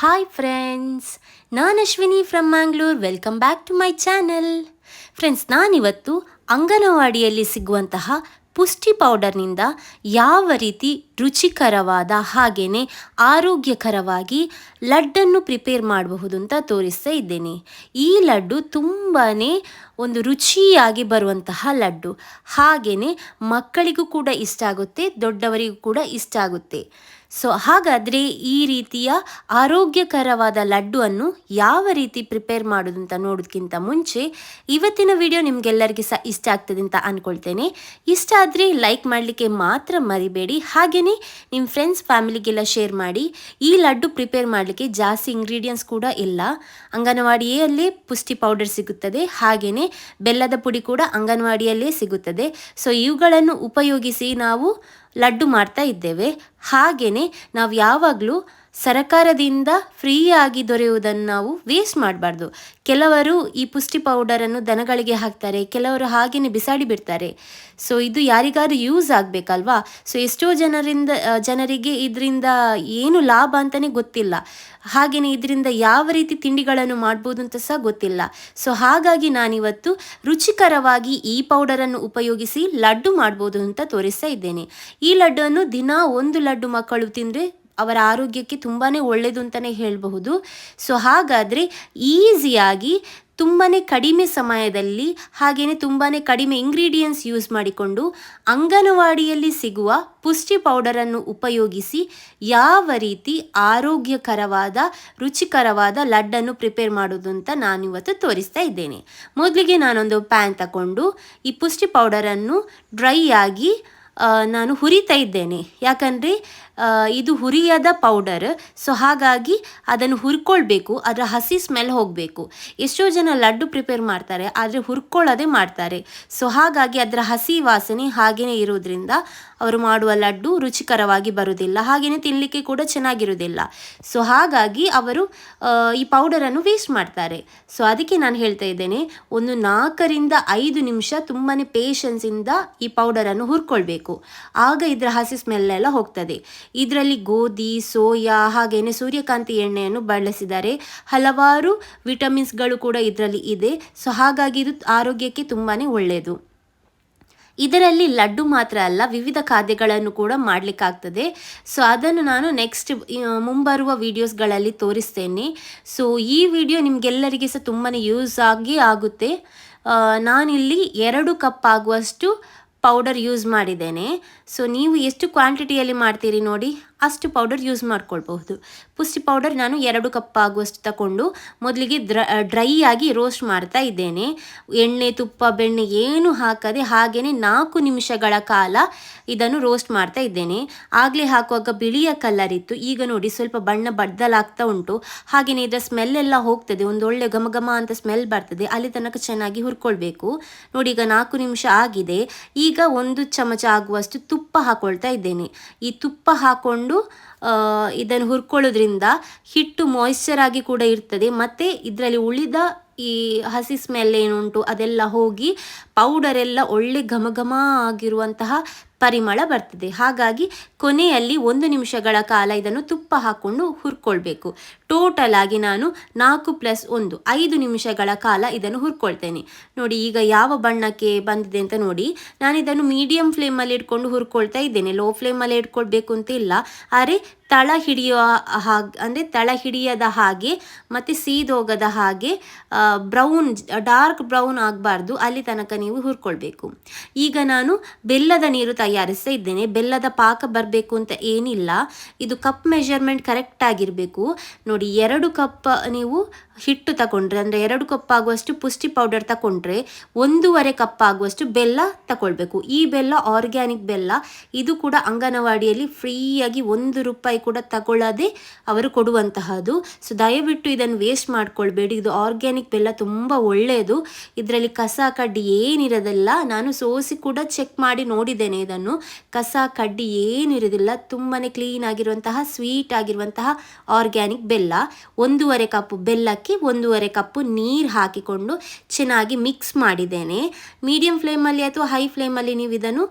Hi friends ನಾನು Ashwini from Mangalore welcome back to my channel friends ನಾನಿವತ್ತು ಅಂಗನವಾಡಿಯಲ್ಲಿ ಸಿಗುವಂತಹ ಪುಷ್ಟಿ ಪೌಡರ್ನಿಂದ ಯಾವ ರೀತಿ ರುಚಿಕರವಾದ ಹಾಗೆಯೇ ಆರೋಗ್ಯಕರವಾಗಿ ಲಡ್ಡನ್ನು ಪ್ರಿಪೇರ್ ಮಾಡಬಹುದು ಅಂತ ತೋರಿಸ್ತಾ ಇದ್ದೇನೆ. ಈ ಲಡ್ಡು ತುಂಬಾ ಒಂದು ರುಚಿಯಾಗಿ ಬರುವಂತಹ ಲಡ್ಡು. ಹಾಗೆಯೇ ಮಕ್ಕಳಿಗೂ ಕೂಡ ಇಷ್ಟ ಆಗುತ್ತೆ, ದೊಡ್ಡವರಿಗೂ ಕೂಡ ಇಷ್ಟ ಆಗುತ್ತೆ. ಸೊ ಹಾಗಾದರೆ ಈ ರೀತಿಯ ಆರೋಗ್ಯಕರವಾದ ಲಡ್ಡುವನ್ನು ಯಾವ ರೀತಿ ಪ್ರಿಪೇರ್ ಮಾಡೋದು ಅಂತ ನೋಡೋದಕ್ಕಿಂತ ಮುಂಚೆ ಇವತ್ತಿನ ವಿಡಿಯೋ ನಿಮಗೆಲ್ಲರಿಗೆ ಸಹ ಇಷ್ಟ ಆಗ್ತದೆ ಅಂತ ಅಂದ್ಕೊಳ್ತೇನೆ ಇಷ್ಟ ಆದರೆ ಲೈಕ್ ಮಾಡಲಿಕ್ಕೆ ಮಾತ್ರ ಮರಿಬೇಡಿ. ಹಾಗೆಯೇ ನಿಮ್ಮ ಫ್ರೆಂಡ್ಸ್ ಫ್ಯಾಮಿಲಿಗೆಲ್ಲ ಶೇರ್ ಮಾಡಿ ಈ ಲಡ್ಡು ಪ್ರಿಪೇರ್ ಮಾಡಲಿಕ್ಕೆ ಜಾಸ್ತಿ ಇಂಗ್ರೀಡಿಯೆಂಟ್ಸ್ ಕೂಡ ಇಲ್ಲ. ಅಂಗನವಾಡಿಯಲ್ಲೇ ಪುಷ್ಟಿ ಪೌಡರ್ ಸಿಗುತ್ತದೆ. ಹಾಗೆಯೇ ಬೆಲ್ಲದ ಪುಡಿ ಕೂಡ ಅಂಗನವಾಡಿಯಲ್ಲೇ ಸಿಗುತ್ತದೆ. ಸೊ ಇವುಗಳನ್ನು ಉಪಯೋಗಿಸಿ ನಾವು ಲಡ್ಡು ಮಾಡ್ತಾ ಇದ್ದೇವೆ. ಹಾಗೆಯೇ ನಾವು ಯಾವಾಗಲೂ ಸರಕಾರದಿಂದ ಫ್ರೀಯಾಗಿ ದೊರೆಯುವುದನ್ನು ನಾವು ವೇಸ್ಟ್ ಮಾಡಬಾರ್ದು. ಕೆಲವರು ಈ ಪುಷ್ಟಿ ಪೌಡರನ್ನು ದನಗಳಿಗೆ ಹಾಕ್ತಾರೆ, ಕೆಲವರು ಹಾಗೆಯೇ ಬಿಸಾಡಿ ಬಿಡ್ತಾರೆ. ಸೊ ಇದು ಯಾರಿಗಾದ್ರೂ ಯೂಸ್ ಆಗಬೇಕಲ್ವಾ? ಸೊ ಎಷ್ಟೋ ಜನರಿಂದ ಜನರಿಗೆ ಇದರಿಂದ ಏನು ಲಾಭ ಅಂತಲೇ ಗೊತ್ತಿಲ್ಲ. ಹಾಗೆಯೇ ಇದರಿಂದ ಯಾವ ರೀತಿ ತಿಂಡಿಗಳನ್ನು ಮಾಡ್ಬೋದು ಅಂತ ಸಹ ಗೊತ್ತಿಲ್ಲ. ಸೊ ಹಾಗಾಗಿ ನಾನಿವತ್ತು ರುಚಿಕರವಾಗಿ ಈ ಪೌಡರನ್ನು ಉಪಯೋಗಿಸಿ ಲಡ್ಡು ಮಾಡ್ಬೋದು ಅಂತ ತೋರಿಸ್ತಾ ಇದ್ದೇನೆ. ಈ ಲಡ್ಡನ್ನು ದಿನ ಒಂದು ಲಡ್ಡು ಮಕ್ಕಳು ತಿಂದರೆ ಅವರ ಆರೋಗ್ಯಕ್ಕೆ ತುಂಬಾ ಒಳ್ಳೆಯದು ಅಂತಲೇ ಹೇಳಬಹುದು. ಸೊ ಹಾಗಾದರೆ ಈಸಿಯಾಗಿ ತುಂಬಾ ಕಡಿಮೆ ಸಮಯದಲ್ಲಿ ಹಾಗೆಯೇ ತುಂಬಾ ಕಡಿಮೆ ಇಂಗ್ರೀಡಿಯೆಂಟ್ಸ್ ಯೂಸ್ ಮಾಡಿಕೊಂಡು ಅಂಗನವಾಡಿಯಲ್ಲಿ ಸಿಗುವ ಪುಷ್ಟಿ ಪೌಡರನ್ನು ಉಪಯೋಗಿಸಿ ಯಾವ ರೀತಿ ಆರೋಗ್ಯಕರವಾದ, ರುಚಿಕರವಾದ ಲಡ್ಡನ್ನು ಪ್ರಿಪೇರ್ ಮಾಡೋದು ಅಂತ ನಾನಿವತ್ತು ತೋರಿಸ್ತಾ ಇದ್ದೇನೆ. ಮೊದಲಿಗೆ ನಾನೊಂದು ಪ್ಯಾನ್ ತಗೊಂಡು ಈ ಪುಷ್ಟಿ ಪೌಡರನ್ನು ಡ್ರೈ ಆಗಿ ನಾನು ಹುರಿತಾ ಇದ್ದೇನೆ. ಯಾಕಂದರೆ ಇದು ಹುರಿಯದ ಪೌಡರ್ ಸೊ ಹಾಗಾಗಿ ಅದನ್ನು ಹುರ್ಕೊಳ್ಬೇಕು. ಅದರ ಹಸಿ ಸ್ಮೆಲ್ ಹೋಗಬೇಕು. ಎಷ್ಟೋ ಜನ ಲಡ್ಡು ಪ್ರಿಪೇರ್ ಮಾಡ್ತಾರೆ, ಆದರೆ ಹುರ್ಕೊಳ್ಳೋದೇ ಮಾಡ್ತಾರೆ. ಸೊ ಹಾಗಾಗಿ ಅದರ ಹಸಿ ವಾಸನೆ ಹಾಗೆಯೇ ಇರೋದ್ರಿಂದ ಅವರು ಮಾಡುವ ಲಡ್ಡು ರುಚಿಕರವಾಗಿ ಬರುವುದಿಲ್ಲ ಹಾಗೆಯೇ ತಿನ್ನಲಿಕ್ಕೆ ಕೂಡ ಚೆನ್ನಾಗಿರುವುದಿಲ್ಲ. ಸೊ ಹಾಗಾಗಿ ಅವರು ಈ ಪೌಡರನ್ನು ವೇಸ್ಟ್ ಮಾಡ್ತಾರೆ. ಸೊ ಅದಕ್ಕೆ ನಾನು ಹೇಳ್ತಾ ಇದ್ದೇನೆ, ಒಂದು ನಾಲ್ಕರಿಂದ ಐದು ನಿಮಿಷ ತುಂಬಾ ಪೇಷನ್ಸಿಂದ ಈ ಪೌಡರನ್ನು ಹುರ್ಕೊಳ್ಬೇಕು. ಆಗ ಇದರ ಹಸಿ ಸ್ಮೆಲ್ ಎಲ್ಲ ಹೋಗ್ತದೆ. ಇದರಲ್ಲಿ ಗೋಧಿ, ಸೋಯಾ ಹಾಗೆಯೇ ಸೂರ್ಯಕಾಂತಿ ಎಣ್ಣೆಯನ್ನು ಬಳಸಿದರೆ ಹಲವಾರು ವಿಟಮಿನ್ಸ್ಗಳು ಕೂಡ ಇದರಲ್ಲಿ ಇದೆ. ಸೊ ಹಾಗಾಗಿ ಇದು ಆರೋಗ್ಯಕ್ಕೆ ತುಂಬಾ ಒಳ್ಳೆಯದು ಇದರಲ್ಲಿ ಲಡ್ಡು ಮಾತ್ರ ಅಲ್ಲ, ವಿವಿಧ ಖಾದ್ಯಗಳನ್ನು ಕೂಡ ಮಾಡಲಿಕ್ಕಾಗ್ತದೆ. ಸೊ ಅದನ್ನು ನಾನು ನೆಕ್ಸ್ಟ್ ಮುಂಬರುವ ವೀಡಿಯೋಸ್ಗಳಲ್ಲಿ ತೋರಿಸ್ತೇನೆ. ಸೊ ಈ ವಿಡಿಯೋ ನಿಮಗೆಲ್ಲರಿಗೆ ಸಹ ತುಂಬಾ ಯೂಸ್ ಆಗಿ ಆಗುತ್ತೆ. ನಾನಿಲ್ಲಿ ಎರಡು ಕಪ್ ಆಗುವಷ್ಟು ಪೌಡರ್ ಯೂಸ್ ಮಾಡಿದ್ದೇನೆ. ಸೊ ನೀವು ಎಷ್ಟು ಕ್ವಾಂಟಿಟಿಯಲ್ಲಿ ಮಾಡ್ತೀರಿ ನೋಡಿ. ಅಷ್ಟು ಪೌಡರ್ ಯೂಸ್ ಮಾಡ್ಕೊಳ್ಬಹುದು. ಪುಷ್ಟಿ ಪೌಡರ್ ನಾನು ಎರಡು ಕಪ್ ಆಗುವಷ್ಟು ತಗೊಂಡು ಮೊದಲಿಗೆ ಡ್ರ ಡ್ರೈ ಆಗಿ ರೋಸ್ಟ್ ಮಾಡ್ತಾ ಇದ್ದೇನೆ. ಎಣ್ಣೆ, ತುಪ್ಪ, ಬೆಣ್ಣೆ ಏನು ಹಾಕದೆ ಹಾಗೆಯೇ ನಾಲ್ಕು ನಿಮಿಷಗಳ ಕಾಲ ಇದನ್ನು ರೋಸ್ಟ್ ಮಾಡ್ತಾ ಇದ್ದೇನೆ. ಆಗಲೇ ಹಾಕುವಾಗ ಬಿಳಿಯ ಕಲರ್ ಇತ್ತು. ಈಗ ನೋಡಿ ಸ್ವಲ್ಪ ಬಣ್ಣ ಬಡ್ದಲಾಗ್ತಾ ಉಂಟು. ಹಾಗೆಯೇ ಇದರ ಸ್ಮೆಲ್ ಎಲ್ಲ ಹೋಗ್ತದೆ. ಒಂದು ಒಳ್ಳೆ ಘಮ ಘಮ ಅಂತ ಸ್ಮೆಲ್ ಬರ್ತದೆ. ಅಲ್ಲಿ ತನಕ ಚೆನ್ನಾಗಿ ಹುರ್ಕೊಳ್ಬೇಕು. ನೋಡಿ ಈಗ ನಾಲ್ಕು ನಿಮಿಷ ಆಗಿದೆ. ಈಗ ಒಂದು ಚಮಚ ಆಗುವಷ್ಟು ತುಪ್ಪ ಹಾಕೊಳ್ತಾ ಇದ್ದೇನೆ. ಈ ತುಪ್ಪ ಹಾಕೊಂಡು ಆ, ಇದನ್ನು ಹುರ್ಕೊಳ್ಳೋದ್ರಿಂದ ಹಿಟ್ಟು ಮಾಯ್ಶ್ಚರ್ ಆಗಿ ಕೂಡ ಇರ್ತದೆ. ಮತ್ತು ಇದರಲ್ಲಿ ಉಳಿದ ಈ ಹಸಿ ಸ್ಮೆಲ್ ಏನುಂಟು ಅದೆಲ್ಲ ಹೋಗಿ ಪೌಡರ್ ಎಲ್ಲ ಒಳ್ಳೆ ಘಮ ಘಮ ಆಗಿರುವಂತಹ ಪರಿಮಳ ಬರ್ತದೆ. ಹಾಗಾಗಿ ಕೊನೆಯಲ್ಲಿ ಒಂದು ನಿಮಿಷಗಳ ಕಾಲ ಇದನ್ನು ತುಪ್ಪ ಹಾಕ್ಕೊಂಡು ಹುರ್ಕೊಳ್ಬೇಕು. ಟೋಟಲ್ ಆಗಿ ನಾನು ನಾಲ್ಕು ಪ್ಲಸ್ ಒಂದು, ಐದು ನಿಮಿಷಗಳ ಕಾಲ ಇದನ್ನು ಹುರ್ಕೊಳ್ತೇನೆ. ನೋಡಿ, ಈಗ ಯಾವ ಬಣ್ಣಕ್ಕೆ ಬಂದಿದೆ ಅಂತ ನೋಡಿ, ನಾನು ಇದನ್ನು ಮೀಡಿಯಂ ಫ್ಲೇಮಲ್ಲಿ ಇಟ್ಕೊಂಡು ಹುರ್ಕೊಳ್ತಾ ಇದ್ದೇನೆ. ಲೋ ಫ್ಲೇಮಲ್ಲಿ ಇಟ್ಕೊಳ್ಬೇಕು ಅಂತ ಇಲ್ಲ. ಆದರೆ ತಳ ಹಿಡಿಯುವ ಹಾಗೆ, ಅಂದರೆ ತಳ ಹಿಡಿಯದ ಹಾಗೆ ಮತ್ತು ಸೀದೋಗದ ಹಾಗೆ ಬ್ರೌನ್ ಡಾರ್ಕ್ ಬ್ರೌನ್ ಆಗಬಾರ್ದು. ಅಲ್ಲಿ ತನಕ ನೀವು ಹುರ್ಕೊಳ್ಬೇಕು. ಈಗ ನಾನು ಬೆಲ್ಲದ ನೀರು ತಯಾರಿಸ್ತಾ ಇದ್ದೇನೆ. ಬೆಲ್ಲದ ಪಾಕ ಬರಬೇಕು ಅಂತ ಏನಿಲ್ಲ. ಇದು ಕಪ್ ಮೆಷರ್ಮೆಂಟ್ ಕರೆಕ್ಟ್ ಆಗಿರಬೇಕು. ನೋಡಿ ಎರಡು ಕಪ್ ನೀವು ಹಿಟ್ಟು ತಗೊಂಡ್ರೆ ಅಂದರೆ ಎರಡು ಕಪ್ ಆಗುವಷ್ಟು ಪುಷ್ಟಿ ಪೌಡರ್ ತಗೊಂಡ್ರೆ ಒಂದೂವರೆ ಕಪ್ ಆಗುವಷ್ಟು ಬೆಲ್ಲ ತಗೊಳ್ಬೇಕು ಈ ಬೆಲ್ಲ ಆರ್ಗ್ಯಾನಿಕ್ ಬೆಲ್ಲ. ಇದು ಕೂಡ ಅಂಗನವಾಡಿಯಲ್ಲಿ ಫ್ರೀಯಾಗಿ ಒಂದು ರೂಪಾಯಿ ಕೂಡ ತಗೊಳ್ಳದೆ ಅವರು ಕೊಡುವಂತಹದ್ದು. ಸೊ ದಯವಿಟ್ಟು ಇದನ್ನು ವೇಸ್ಟ್ ಮಾಡ್ಕೊಳ್ಬೇಡಿ. ಇದು ಆರ್ಗ್ಯಾನಿಕ್ ಬೆಲ್ಲ ತುಂಬ ಒಳ್ಳೆಯದು. ಇದರಲ್ಲಿ ಕಸ ಕಡ್ಡಿ ಏನಿರೋದಿಲ್ಲ. ನಾನು ಸೋಸಿ ಕೂಡ ಚೆಕ್ ಮಾಡಿ ನೋಡಿದ್ದೇನೆ ಇದನ್ನು. ಕಸ ಕಡ್ಡಿ ಏನಿರೋದಿಲ್ಲ. ತುಂಬಾ ಕ್ಲೀನ್ ಆಗಿರುವಂತಹ ಸ್ವೀಟ್ ಆಗಿರುವಂತಹ ಆರ್ಗ್ಯಾನಿಕ್ ಬೆಲ್ಲ. ಒಂದೂವರೆ ಕಪ್ ಬೆಲ್ಲಕ್ಕೆ ಒಂದೂವರೆ ಕಪ್ಪು ನೀರು ಹಾಕಿಕೊಂಡು ಚೆನ್ನಾಗಿ ಮಿಕ್ಸ್ ಮಾಡಿದ್ದೇನೆ. ಮೀಡಿಯಂ ಫ್ಲೇಮಲ್ಲಿ ಅಥವಾ ಹೈ ಫ್ಲೇಮಲ್ಲಿ ನೀವು ಇದನ್ನು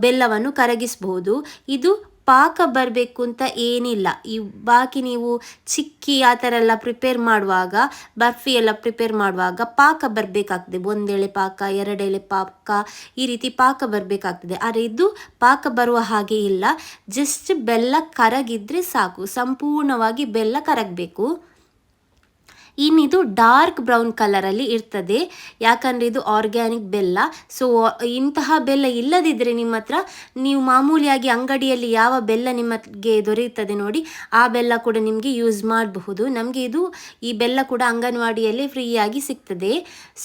ಬೆಲ್ಲವನ್ನು ಕರಗಿಸಬಹುದು ಇದು ಪಾಕ ಬರಬೇಕು ಅಂತ ಏನಿಲ್ಲ. ಈ ಬಾಕಿ ನೀವು ಚಿಕ್ಕಿ ಆ ಥರ ಎಲ್ಲ ಪ್ರಿಪೇರ್ ಮಾಡುವಾಗ, ಬರ್ಫಿ ಎಲ್ಲ ಪ್ರಿಪೇರ್ ಮಾಡುವಾಗ ಪಾಕ ಬರಬೇಕಾಗ್ತದೆ. ಒಂದೆಳೆ ಪಾಕ, ಎರಡೆಳೆ ಪಾಕ ಈ ರೀತಿ ಪಾಕ ಬರಬೇಕಾಗ್ತದೆ. ಆದರೆ ಇದು ಪಾಕ ಬರುವ ಹಾಗೆ ಇಲ್ಲ. ಜಸ್ಟ್ ಬೆಲ್ಲ ಕರಗಿದ್ರೆ ಸಾಕು. ಸಂಪೂರ್ಣವಾಗಿ ಬೆಲ್ಲ ಕರಗಬೇಕು. ಇನ್ನಿದು ಡಾರ್ಕ್ ಬ್ರೌನ್ ಕಲರಲ್ಲಿ ಇರ್ತದೆ. ಯಾಕಂದರೆ ಇದು ಆರ್ಗ್ಯಾನಿಕ್ ಬೆಲ್ಲ. ಸೊ ಇಂತಹ ಬೆಲ್ಲ ಇಲ್ಲದಿದ್ದರೆ ನಿಮ್ಮ ಹತ್ರ ನೀವು ಮಾಮೂಲಿಯಾಗಿ ಅಂಗಡಿಯಲ್ಲಿ ಯಾವ ಬೆಲ್ಲ ನಿಮಗೆ ದೊರೆಯುತ್ತದೆ ನೋಡಿ, ಆ ಬೆಲ್ಲ ಕೂಡ ನಿಮಗೆ ಯೂಸ್ ಮಾಡಬಹುದು. ನಮಗೆ ಇದು ಈ ಬೆಲ್ಲ ಕೂಡ ಅಂಗನವಾಡಿಯಲ್ಲಿ ಫ್ರೀಯಾಗಿ ಸಿಗ್ತದೆ.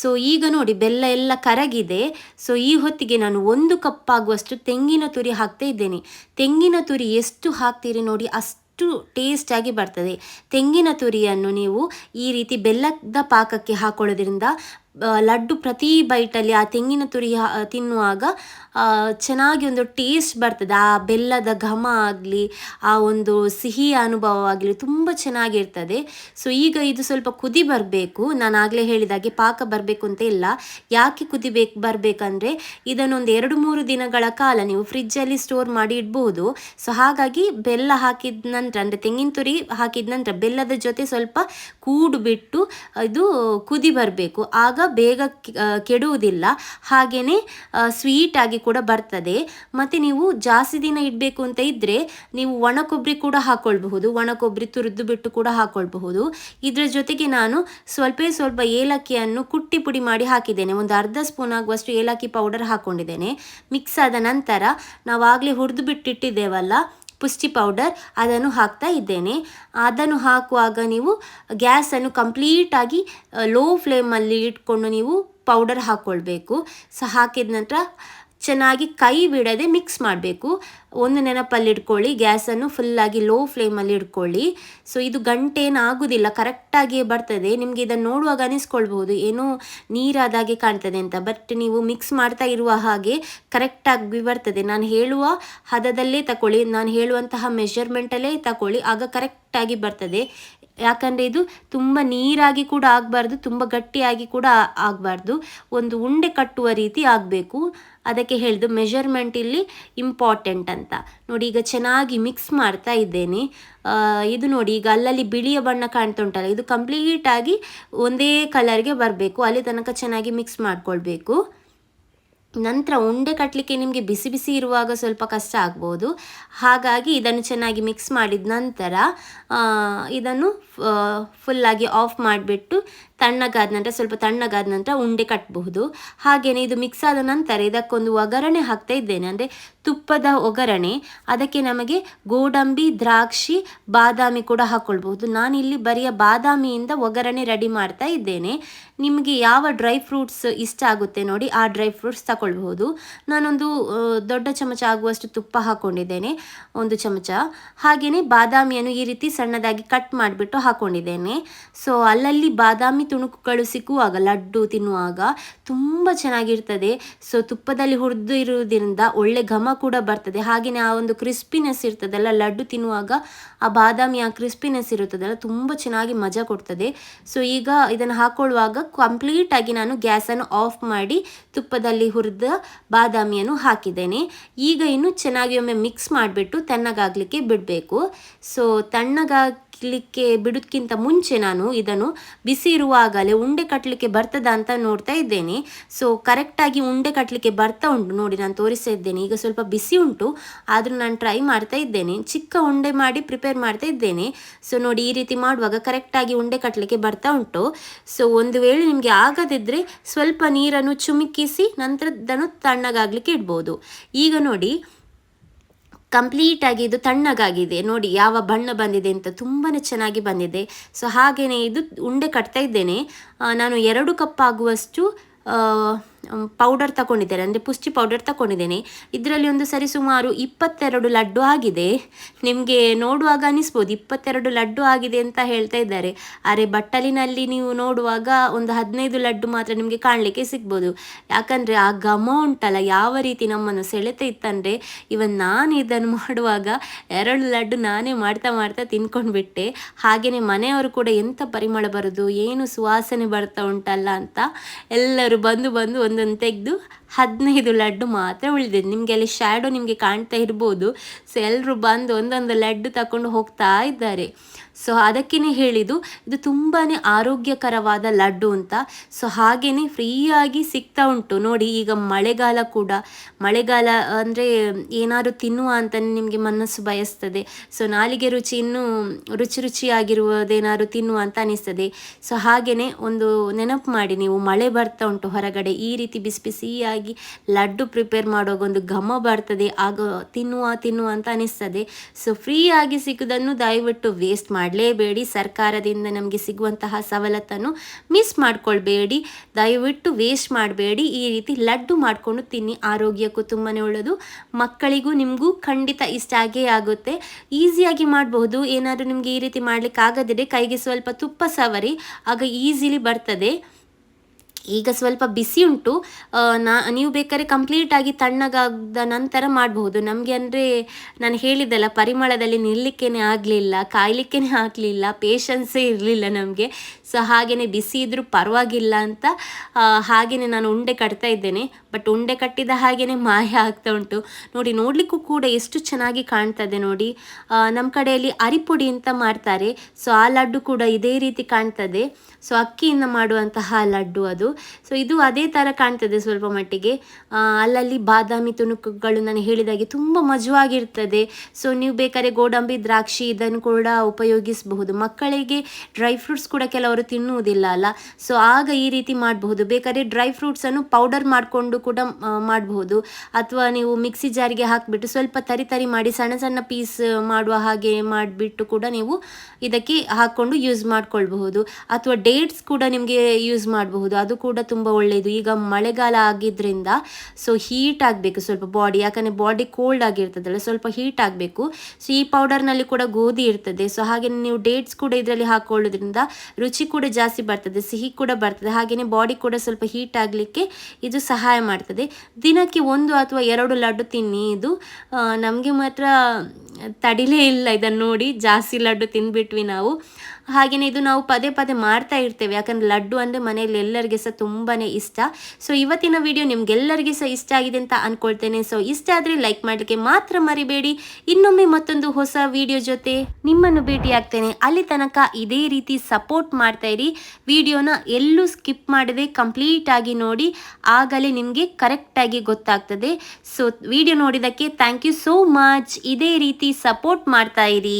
ಸೊ ಈಗ ನೋಡಿ, ಬೆಲ್ಲ ಎಲ್ಲ ಕರಗಿದೆ. ಸೊ ಈ ಹೊತ್ತಿಗೆ ನಾನು ಒಂದು ಕಪ್ ಆಗುವಷ್ಟು ತೆಂಗಿನ ತುರಿ ಹಾಕ್ತಾ ಇದ್ದೇನೆ. ತೆಂಗಿನ ತುರಿ ಎಷ್ಟು ಹಾಕ್ತೀರಿ ನೋಡಿ, ಅಷ್ಟು ಅಷ್ಟು ಟೇಸ್ಟಾಗಿ ಬರ್ತದೆ. ತೆಂಗಿನ ತುರಿಯನ್ನು ನೀವು ಈ ರೀತಿ ಬೆಲ್ಲದ ಪಾಕಕ್ಕೆ ಹಾಕೊಳ್ಳೋದ್ರಿಂದ ಲಡ್ಡು ಪ್ರತಿ ಬೈಟಲ್ಲಿ ಆ ತೆಂಗಿನ ತುರಿ ತಿನ್ನುವಾಗ ಚೆನ್ನಾಗಿ ಒಂದು ಟೇಸ್ಟ್ ಬರ್ತದೆ. ಆ ಬೆಲ್ಲದ ಘಮ ಆಗಲಿ, ಆ ಒಂದು ಸಿಹಿ ಅನುಭವ ಆಗಲಿ ತುಂಬ ಚೆನ್ನಾಗಿರ್ತದೆ. ಸೊ ಈಗ ಇದು ಸ್ವಲ್ಪ ಕುದಿ ಬರಬೇಕು. ನಾನು ಆಗಲೇ ಹೇಳಿದಾಗೆ ಪಾಕ ಬರಬೇಕು ಅಂತ ಇಲ್ಲ. ಯಾಕೆ ಕುದಿಬೇಕು ಬರಬೇಕಂದ್ರೆ ಇದನ್ನೊಂದು ಎರಡು ಮೂರು ದಿನಗಳ ಕಾಲ ನೀವು ಫ್ರಿಜ್ಜಲ್ಲಿ ಸ್ಟೋರ್ ಮಾಡಿ ಇಡ್ಬೋದು. ಸೊ ಹಾಗಾಗಿ ಬೆಲ್ಲ ಹಾಕಿದ ನಂತರ, ಅಂದರೆ ತೆಂಗಿನ ತುರಿ ಹಾಕಿದ ನಂತರ ಬೆಲ್ಲದ ಜೊತೆ ಸ್ವಲ್ಪ ಕೂಡು ಬಿಟ್ಟು, ಇದು ಕುದಿ ಬರಬೇಕು. ಆಗ ಬೇಗ ಕೆಡುವುದಿಲ್ಲ. ಹಾಗೆಯೇ ಸ್ವೀಟಾಗಿ ಕೂಡ ಬರ್ತದೆ. ಮತ್ತು ನೀವು ಜಾಸ್ತಿ ದಿನ ಇಡಬೇಕು ಅಂತ ಇದ್ದರೆ ನೀವು ಒಣ ಕೊಬ್ಬರಿ ಕೂಡ ಹಾಕ್ಕೊಳ್ಬಹುದು ಒಣ ಕೊಬ್ಬರಿ ತುರಿದು ಬಿಟ್ಟು ಕೂಡ ಹಾಕ್ಕೊಳ್ಬಹುದು ಇದರ ಜೊತೆಗೆ ನಾನು ಸ್ವಲ್ಪ ಸ್ವಲ್ಪ ಏಲಕ್ಕಿಯನ್ನು ಕುಟ್ಟಿ ಪುಡಿ ಮಾಡಿ ಹಾಕಿದ್ದೇನೆ. ಒಂದು ಅರ್ಧ ಸ್ಪೂನ್ ಆಗುವಷ್ಟು ಏಲಕ್ಕಿ ಪೌಡರ್ ಹಾಕ್ಕೊಂಡಿದ್ದೇನೆ ಮಿಕ್ಸ್ ಆದ ನಂತರ ನಾವಾಗಲೇ ಹುರಿದು ಬಿಟ್ಟಿಟ್ಟಿದ್ದೇವಲ್ಲ ಪುಷ್ಟಿ ಪೌಡರ್ ಅದನ್ನು ಹಾಕ್ತಾ ಇದ್ದೇನೆ. ಅದನ್ನು ಹಾಕುವಾಗ ನೀವು ಗ್ಯಾಸನ್ನು ಕಂಪ್ಲೀಟಾಗಿ ಲೋ ಫ್ಲೇಮಲ್ಲಿ ಇಟ್ಕೊಂಡು ನೀವು ಪೌಡರ್ ಹಾಕ್ಕೊಳ್ಬೇಕು ಸೊ, ಹಾಕಿದ ನಂತರ ಚೆನ್ನಾಗಿ ಕೈ ಬಿಡದೆ ಮಿಕ್ಸ್ ಮಾಡಬೇಕು. ಒಂದು ನೆನಪಲ್ಲಿ ಇಟ್ಕೊಳ್ಳಿ ಗ್ಯಾಸನ್ನು ಫುಲ್ಲಾಗಿ ಲೋ ಫ್ಲೇಮಲ್ಲಿ ಇಟ್ಕೊಳ್ಳಿ. ಸೊ ಇದು ಗಂಟೆ ಆಗೋದಿಲ್ಲ ಕರೆಕ್ಟಾಗಿ ಬರ್ತದೆ. ನಿಮಗೆ ಇದನ್ನು ನೋಡುವಾಗ ಅನಿಸ್ಕೊಳ್ಬೋದು ಏನೋ ನೀರಾದಾಗೆ ಕಾಣ್ತದೆ ಅಂತ. ಬಟ್ ನೀವು ಮಿಕ್ಸ್ ಮಾಡ್ತಾ ಇರುವ ಹಾಗೆ ಕರೆಕ್ಟಾಗಿ ಬರ್ತದೆ. ನಾನು ಹೇಳುವ ಹದದಲ್ಲೇ ತಗೊಳ್ಳಿ ನಾನು ಹೇಳುವಂತಹ ಮೆಷರ್ಮೆಂಟಲ್ಲೇ ತಗೊಳ್ಳಿ ಆಗ ಕರೆಕ್ಟಾಗಿ ಬರ್ತದೆ. ಯಾಕಂದರೆ ಇದು ತುಂಬ ನೀರಾಗಿ ಕೂಡ ಆಗಬಾರ್ದು, ತುಂಬ ಗಟ್ಟಿಯಾಗಿ ಕೂಡ ಆಗಬಾರ್ದು. ಒಂದು ಉಂಡೆ ಕಟ್ಟುವ ರೀತಿ ಆಗಬೇಕು. ಅದಕ್ಕೆ ಹೇಳಿದು ಮೆಷರ್ಮೆಂಟ್ ಇಲ್ಲಿ ಇಂಪಾರ್ಟೆಂಟ್ ಅಂತ. ನೋಡಿ ಈಗ ಚೆನ್ನಾಗಿ ಮಿಕ್ಸ್ ಮಾಡ್ತಾ ಇದ್ದೇನೆ. ಇದು ನೋಡಿ ಈಗ ಅಲ್ಲಲ್ಲಿ ಬಿಳಿಯ ಬಣ್ಣ ಕಾಣ್ತಾ ಉಂಟಲ್ಲ ಇದು ಕಂಪ್ಲೀಟಾಗಿ ಒಂದೇ ಕಲರ್ಗೆ ಬರಬೇಕು. ಅಲ್ಲಿ ತನಕ ಚೆನ್ನಾಗಿ ಮಿಕ್ಸ್ ಮಾಡ್ಕೊಳ್ಬೇಕು. ನಂತರ ಉಂಡೆ ಕಟ್ಟಲಿಕ್ಕೆ ನಿಮಗೆ ಬಿಸಿ ಬಿಸಿ ಇರುವಾಗ ಸ್ವಲ್ಪ ಕಷ್ಟ ಆಗ್ಬೋದು. ಹಾಗಾಗಿ ಇದನ್ನು ಚೆನ್ನಾಗಿ ಮಿಕ್ಸ್ ಮಾಡಿದ ನಂತರ ಇದನ್ನು ಫುಲ್ಲಾಗಿ ಆಫ್ ಮಾಡಿಬಿಟ್ಟು ತಣ್ಣಗಾದ ನಂತರ, ಸ್ವಲ್ಪ ತಣ್ಣಗಾದ ನಂತರ ಉಂಡೆ ಕಟ್ಟಬಹುದು ಹಾಗೆಯೇ ಇದು ಮಿಕ್ಸ್ ಆದ ನಂತರ ಇದಕ್ಕೊಂದು ಒಗ್ಗರಣೆ ಹಾಕ್ತಾ ಇದ್ದೇನೆ. ಅಂದರೆ ತುಪ್ಪದ ಒಗ್ಗರಣೆ, ಅದಕ್ಕೆ ನಮಗೆ ಗೋಡಂಬಿ, ದ್ರಾಕ್ಷಿ, ಬಾದಾಮಿ ಕೂಡ ಹಾಕ್ಕೊಳ್ಬಹುದು ನಾನಿಲ್ಲಿ ಬರಿಯ ಬಾದಾಮಿಯಿಂದ ಒಗ್ಗರಣೆ ರೆಡಿ ಮಾಡ್ತಾ ಇದ್ದೇನೆ. ನಿಮಗೆ ಯಾವ ಡ್ರೈ ಫ್ರೂಟ್ಸ್ ಇಷ್ಟ ಆಗುತ್ತೆ ನೋಡಿ, ಆ ಡ್ರೈ ಫ್ರೂಟ್ಸ್ ತಗೊಳ್ಬಹುದು ನಾನೊಂದು ದೊಡ್ಡ ಚಮಚ ಆಗುವಷ್ಟು ತುಪ್ಪ ಹಾಕ್ಕೊಂಡಿದ್ದೇನೆ ಒಂದು ಚಮಚ. ಹಾಗೆಯೇ ಬಾದಾಮಿಯನ್ನು ಈ ರೀತಿ ಸಣ್ಣದಾಗಿ ಕಟ್ ಮಾಡಿಬಿಟ್ಟು ಹಾಕ್ಕೊಂಡಿದ್ದೇನೆ ಸೊ, ಅಲ್ಲಲ್ಲಿ ಬಾದಾಮಿ ತುಣುಕುಗಳು ಸಿಕ್ಕುವಾಗ, ಲಡ್ಡು ತಿನ್ನುವಾಗ ತುಂಬ ಚೆನ್ನಾಗಿರ್ತದೆ. ಸೊ, ತುಪ್ಪದಲ್ಲಿ ಹುರಿದು ಇರುವುದರಿಂದ ಒಳ್ಳೆ ಘಮ ಕೂಡ ಬರ್ತದೆ. ಹಾಗೆಯೇ ಆ ಒಂದು ಕ್ರಿಸ್ಪಿನೆಸ್ ಇರ್ತದಲ್ಲ, ಲಡ್ಡು ತಿನ್ನುವಾಗ ಆ ಬಾದಾಮಿ ಆ ಕ್ರಿಸ್ಪಿನೆಸ್ ಇರುತ್ತದಲ್ಲ, ತುಂಬ ಚೆನ್ನಾಗಿ ಮಜಾ ಕೊಡ್ತದೆ. ಸೊ, ಈಗ ಇದನ್ನು ಹಾಕೊಳ್ಳುವಾಗ ಕಂಪ್ಲೀಟಾಗಿ ನಾನು ಗ್ಯಾಸನ್ನು ಆಫ್ ಮಾಡಿ ತುಪ್ಪದಲ್ಲಿ ಹುರಿದ ಬಾದಾಮಿಯನ್ನು ಹಾಕಿದ್ದೇನೆ. ಈಗ ಇನ್ನು ಚೆನ್ನಾಗಿ ಒಮ್ಮೆ ಮಿಕ್ಸ್ ಮಾಡಿಬಿಟ್ಟು ತಣ್ಣಗಾಗಲಿಕ್ಕೆ ಬಿಡಬೇಕು. ಸೊ ತಣ್ಣಗಾಗಿ ಕಟ್ಟಲಿಕ್ಕೆ ಬಿಡೋದಕ್ಕಿಂತ ಮುಂಚೆ ನಾನು ಇದನ್ನು ಬಿಸಿ ಇರುವಾಗಲೇ ಉಂಡೆ ಕಟ್ಟಲಿಕ್ಕೆ ಬರ್ತದ ಅಂತ ನೋಡ್ತಾ ಇದ್ದೇನೆ. ಸೊ ಕರೆಕ್ಟಾಗಿ ಉಂಡೆ ಕಟ್ಟಲಿಕ್ಕೆ ಬರ್ತಾ ಉಂಟು ನೋಡಿ ನಾನು ತೋರಿಸ್ತಾ ಇದ್ದೇನೆ. ಈಗ ಸ್ವಲ್ಪ ಬಿಸಿ ಉಂಟು, ಆದರೂ ನಾನು ಟ್ರೈ ಮಾಡ್ತಾ ಇದ್ದೇನೆ. ಚಿಕ್ಕ ಉಂಡೆ ಮಾಡಿ ಪ್ರಿಪೇರ್ ಮಾಡ್ತಾ ಇದ್ದೇನೆ. ಸೊ ನೋಡಿ ಈ ರೀತಿ ಮಾಡುವಾಗ ಕರೆಕ್ಟಾಗಿ ಉಂಡೆ ಕಟ್ಟಲಿಕ್ಕೆ ಬರ್ತಾ ಉಂಟು. ಸೊ ಒಂದು ವೇಳೆ ನಿಮಗೆ ಆಗದಿದ್ದರೆ ಸ್ವಲ್ಪ ನೀರನ್ನು ಚುಮುಕಿಸಿ ನಂತರದನ್ನು ತಣ್ಣಗಾಗಲಿಕ್ಕೆ ಇಡ್ಬೋದು. ಈಗ ನೋಡಿ ಕಂಪ್ಲೀಟಾಗಿ ಇದು ತಣ್ಣಗಾಗಿದೆ. ನೋಡಿ, ಯಾವ ಬಣ್ಣ ಬಂದಿದೆ ಅಂತ ತುಂಬಾ ಚೆನ್ನಾಗಿ ಬಂದಿದೆ. ಸೊ ಹಾಗೆಯೇ ಇದು ಉಂಡೆ ಕಟ್ತಾ ಇದ್ದೇನೆ. ನಾನು ಎರಡು ಕಪ್ ಆಗುವಷ್ಟು ಪೌಡರ್ ತಗೊಂಡಿದ್ದೇನೆ ಅಂದರೆ ಪುಷ್ಟಿ ಪೌಡರ್ ತಗೊಂಡಿದ್ದೇನೆ ಇದರಲ್ಲಿ ಒಂದು ಸರಿ ಸುಮಾರು ಇಪ್ಪತ್ತೆರಡು ಲಡ್ಡು ಆಗಿದೆ. ನಿಮಗೆ ನೋಡುವಾಗ ಅನಿಸ್ಬೋದು, ಇಪ್ಪತ್ತೆರಡು ಲಡ್ಡು ಆಗಿದೆ ಅಂತ ಹೇಳ್ತಾ ಇದ್ದಾರೆ. ಆದರೆ ಬಟ್ಟಲಿನಲ್ಲಿ ನೀವು ನೋಡುವಾಗ ಒಂದು ಹದಿನೈದು ಲಡ್ಡು ಮಾತ್ರ ನಿಮಗೆ ಕಾಣಲಿಕ್ಕೆ ಸಿಗ್ಬೋದು. ಯಾಕಂದರೆ ಆ ಘಮ ಉಂಟಲ್ಲ, ಯಾವ ರೀತಿ ನಮ್ಮನ್ನು ಸೆಳೆತ ಇತ್ತಂದರೆ, ಇವನ್ ನಾನು ಇದನ್ನು ಮಾಡುವಾಗ ಎರಡು ಲಡ್ಡು ನಾನೇ ಮಾಡ್ತಾ ಮಾಡ್ತಾ ತಿನ್ಕೊಂಡು ಬಿಟ್ಟೆ ಹಾಗೆಯೇ ಮನೆಯವರು ಕೂಡ ಎಂಥ ಪರಿಮಳ ಬರೋದು, ಏನು ಸುವಾಸನೆ ಬರ್ತಾ ಉಂಟಲ್ಲ ಅಂತ ಎಲ್ಲರೂ ಬಂದು ಬಂದು ಒಂದು ಒಂದೊಂದು ತೆಗೆದು ಹದಿನೈದು ಲಡ್ಡು ಮಾತ್ರ ಉಳಿದಿದೆ. ನಿಮಗೆ ಅಲ್ಲಿ ಶ್ಯಾಡೋ ನಿಮಗೆ ಕಾಣ್ತಾ ಇರ್ಬೋದು. ಸೊ ಎಲ್ಲರೂ ಬಂದು ಒಂದೊಂದು ಲಡ್ಡು ತಗೊಂಡು ಹೋಗ್ತಾ ಇದ್ದಾರೆ. ಸೊ ಅದಕ್ಕೇ ಹೇಳಿದ್ದು, ಇದು ತುಂಬಾ ಆರೋಗ್ಯಕರವಾದ ಲಡ್ಡು ಅಂತ. ಸೊ ಹಾಗೆಯೇ ಫ್ರೀಯಾಗಿ ಸಿಗ್ತಾ ಉಂಟು. ನೋಡಿ, ಈಗ ಮಳೆಗಾಲ ಕೂಡ. ಮಳೆಗಾಲ ಅಂದರೆ ಏನಾದರೂ ತಿನ್ನುವ ಅಂತ ನಿಮಗೆ ಮನಸ್ಸು ಬಯಸ್ತದೆ. ಸೊ ನಾಲಿಗೆ ರುಚಿ ಇನ್ನೂ ರುಚಿ ರುಚಿಯಾಗಿರುವುದೇನಾದ್ರು ತಿನ್ನುವ ಅಂತ ಅನಿಸ್ತದೆ. ಸೊ ಹಾಗೆಯೇ ಒಂದು ನೆನಪು ಮಾಡಿ ನೀವು. ಮಳೆ ಬರ್ತಾ ಉಂಟು ಹೊರಗಡೆ. ಈ ರೀತಿ ಬಿಸಿ ಬಿಸಿಯಾಗಿ ಲಡ್ಡು ಪ್ರಿಪೇರ್ ಮಾಡುವಾಗ ಒಂದು ಘಮ ಬರ್ತದೆ, ಆಗ ತಿನ್ನುವ ತಿನ್ನುವ ಅಂತ ಅನಿಸ್ತದೆ. ಸೊ ಫ್ರೀಯಾಗಿ ಸಿಗೋದನ್ನು ದಯವಿಟ್ಟು ವೇಸ್ಟ್ ಮಾಡಲೇಬೇಡಿ. ಸರ್ಕಾರದಿಂದ ನಮಗೆ ಸಿಗುವಂತಹ ಸವಲತ್ತನ್ನು ಮಿಸ್ ಮಾಡ್ಕೊಳ್ಬೇಡಿ. ದಯವಿಟ್ಟು ವೇಸ್ಟ್ ಮಾಡಬೇಡಿ. ಈ ರೀತಿ ಲಡ್ಡು ಮಾಡಿಕೊಂಡು ತಿನ್ನಿ. ಆರೋಗ್ಯಕ್ಕೂ ತುಂಬಾ ಒಳ್ಳೆಯದು ಮಕ್ಕಳಿಗೂ ನಿಮಗೂ ಖಂಡಿತ ಇಷ್ಟ ಆಗೇ ಆಗುತ್ತೆ. ಈಸಿಯಾಗಿ ಮಾಡಬಹುದು. ಏನಾದರೂ ನಿಮಗೆ ಈ ರೀತಿ ಮಾಡಲಿಕ್ಕೆ ಆಗದಿದ್ರೆ ಕೈಗೆ ಸ್ವಲ್ಪ ತುಪ್ಪ ಸವರಿ, ಆಗ ಈಸಿಲಿ ಬರ್ತದೆ. ಈಗ ಸ್ವಲ್ಪ ಬಿಸಿ ಉಂಟು. ನಾ, ನೀವು ಬೇಕಾದ್ರೆ ಕಂಪ್ಲೀಟಾಗಿ ತಣ್ಣಗಾದ ನಂತರ ಮಾಡಬಹುದು. ನಮಗೆ ಅಂದರೆ ನಾನು ಹೇಳಿದ್ದಲ್ಲ, ಪರಿಮಳದಲ್ಲಿ ನಿಲ್ಲಿಕ್ಕೇ ಆಗಲಿಲ್ಲ ಕಾಯಲಿಕ್ಕೇ ಆಗಲಿಲ್ಲ ಪೇಷನ್ಸೇ ಇರಲಿಲ್ಲ ನಮಗೆ. ಸೊ ಹಾಗೆಯೇ ಬಿಸಿ ಇದ್ದರೂ ಪರವಾಗಿಲ್ಲ ಅಂತ ಹಾಗೆಯೇ ನಾನು ಉಂಡೆ ಕಟ್ತಾ ಇದ್ದೇನೆ. ಬಟ್ ಉಂಡೆ ಕಟ್ಟಿದ ಹಾಗೆಯೇ ಮಾಯ ಆಗ್ತಾ ಉಂಟು. ನೋಡಿ, ನೋಡಲಿಕ್ಕೂ ಕೂಡ ಎಷ್ಟು ಚೆನ್ನಾಗಿ ಕಾಣ್ತದೆ ನೋಡಿ. ನಮ್ಮ ಕಡೆಯಲ್ಲಿ ಅರಿಪುಡಿ ಅಂತ ಮಾಡ್ತಾರೆ. ಸೊ ಆ ಲಡ್ಡು ಕೂಡ ಇದೇ ರೀತಿ ಕಾಣ್ತದೆ. ಸೊ ಅಕ್ಕಿಯಿಂದ ಮಾಡುವಂತಹ ಲಡ್ಡು ಅದು. ಸೊ ಇದು ಅದೇ ಥರ ಕಾಣ್ತದೆ ಸ್ವಲ್ಪ ಮಟ್ಟಿಗೆ. ಅಲ್ಲಲ್ಲಿ ಬಾದಾಮಿ ತುಣುಕುಗಳು ನಾನು ಹೇಳಿದಾಗೆ ತುಂಬ ಮಜವಾಗಿರ್ತದೆ. ಸೊ ನೀವು ಬೇಕಾದ್ರೆ ಗೋಡಂಬಿ, ದ್ರಾಕ್ಷಿ ಇದನ್ನು ಕೂಡ ಉಪಯೋಗಿಸಬಹುದು. ಮಕ್ಕಳಿಗೆ ಡ್ರೈ ಫ್ರೂಟ್ಸ್ ಕೂಡ ಕೆಲವರು ತಿನ್ನುವುದಿಲ್ಲ ಅಲ್ಲ. ಸೊ ಆಗ ಈ ರೀತಿ ಮಾಡಬಹುದು. ಬೇಕಾದ್ರೆ ಡ್ರೈ ಫ್ರೂಟ್ಸನ್ನು ಪೌಡರ್ ಮಾಡಿಕೊಂಡು ಕೂಡ ಮಾಡಬಹುದು. ಅಥವಾ ನೀವು ಮಿಕ್ಸಿ ಜಾರಿಗೆ ಹಾಕಿಬಿಟ್ಟು ಸ್ವಲ್ಪ ತರಿ ತರಿ ಮಾಡಿ ಸಣ್ಣ ಸಣ್ಣ ಪೀಸ್ ಮಾಡುವ ಹಾಗೆ ಮಾಡಿಬಿಟ್ಟು ಕೂಡ ನೀವು ಇದಕ್ಕೆ ಹಾಕ್ಕೊಂಡು ಯೂಸ್ ಮಾಡ್ಕೊಳ್ಬಹುದು. ಅಥವಾ ಡೇಟ್ಸ್ ಕೂಡ ನಿಮಗೆ ಯೂಸ್ ಮಾಡಬಹುದು. ಅದು ಕೂಡ ತುಂಬ ಒಳ್ಳೆಯದು ಈಗ ಮಳೆಗಾಲ ಆಗಿದ್ದರಿಂದ ಸೊ ಹೀಟ್ ಆಗಬೇಕು ಸ್ವಲ್ಪ ಬಾಡಿ. ಯಾಕಂದರೆ ಬಾಡಿ ಕೋಲ್ಡ್ ಆಗಿರ್ತದಲ್ಲ, ಸ್ವಲ್ಪ ಹೀಟ್ ಆಗಬೇಕು. ಸೊ ಈ ಪೌಡರ್ನಲ್ಲಿ ಕೂಡ ಗೋಧಿ ಇರ್ತದೆ. ಸೊ ಹಾಗೆ ನೀವು ಡೇಟ್ಸ್ ಕೂಡ ಇದರಲ್ಲಿ ಹಾಕೊಳ್ಳೋದ್ರಿಂದ ರುಚಿ ಕೂಡ ಜಾಸ್ತಿ ಬರ್ತದೆ, ಸಿಹಿ ಕೂಡ ಬರ್ತದೆ. ಹಾಗೆಯೇ ಬಾಡಿ ಕೂಡ ಸ್ವಲ್ಪ ಹೀಟ್ ಆಗಲಿಕ್ಕೆ ಇದು ಸಹಾಯ ಮಾಡ್ತದೆ. ದಿನಕ್ಕೆ ಒಂದು ಅಥವಾ ಎರಡು ಲಡ್ಡು ತಿನ್ನಿ ಇದು. ನಮಗೆ ಮಾತ್ರ ತಡಿಲೇ ಇಲ್ಲ ಇದನ್ನು ನೋಡಿ. ಜಾಸ್ತಿ ಲಡ್ಡು ತಿಂದ್ಬಿಟ್ವಿ ನಾವು. ಹಾಗೆಯೇ ಇದು ನಾವು ಪದೇ ಪದೇ ಮಾಡ್ತಾ ಇರ್ತೇವೆ. ಯಾಕಂದರೆ ಲಡ್ಡು ಅಂದರೆ ಮನೆಯಲ್ಲಿ ಎಲ್ಲರಿಗೆ ಸಹ ತುಂಬಾ ಇಷ್ಟ. ಸೊ ಇವತ್ತಿನ ವಿಡಿಯೋ ನಿಮಗೆಲ್ಲರಿಗೆ ಸಹ ಇಷ್ಟ ಆಗಿದೆ ಅಂತ ಅಂದ್ಕೊಳ್ತೇನೆ ಸೊ ಇಷ್ಟ ಆದರೆ ಲೈಕ್ ಮಾಡಲಿಕ್ಕೆ ಮಾತ್ರ ಮರಿಬೇಡಿ. ಇನ್ನೊಮ್ಮೆ ಮತ್ತೊಂದು ಹೊಸ ವಿಡಿಯೋ ಜೊತೆ ನಿಮ್ಮನ್ನು ಭೇಟಿ ಆಗ್ತೇನೆ. ಅಲ್ಲಿ ತನಕ ಇದೇ ರೀತಿ ಸಪೋರ್ಟ್ ಮಾಡ್ತಾ ಇರಿ. ವಿಡಿಯೋನ ಎಲ್ಲೂ ಸ್ಕಿಪ್ ಮಾಡದೆ ಕಂಪ್ಲೀಟ್ ಆಗಿ ನೋಡಿ. ಆಗಲೇ ನಿಮಗೆ ಕರೆಕ್ಟಾಗಿ ಗೊತ್ತಾಗ್ತದೆ. ಸೊ ವಿಡಿಯೋ ನೋಡಿದ್ದಕ್ಕೆ ಥ್ಯಾಂಕ್ ಯು ಸೋ ಮಚ್ ಇದೇ ರೀತಿ ಸಪೋರ್ಟ್ ಮಾಡ್ತಾ ಇರಿ.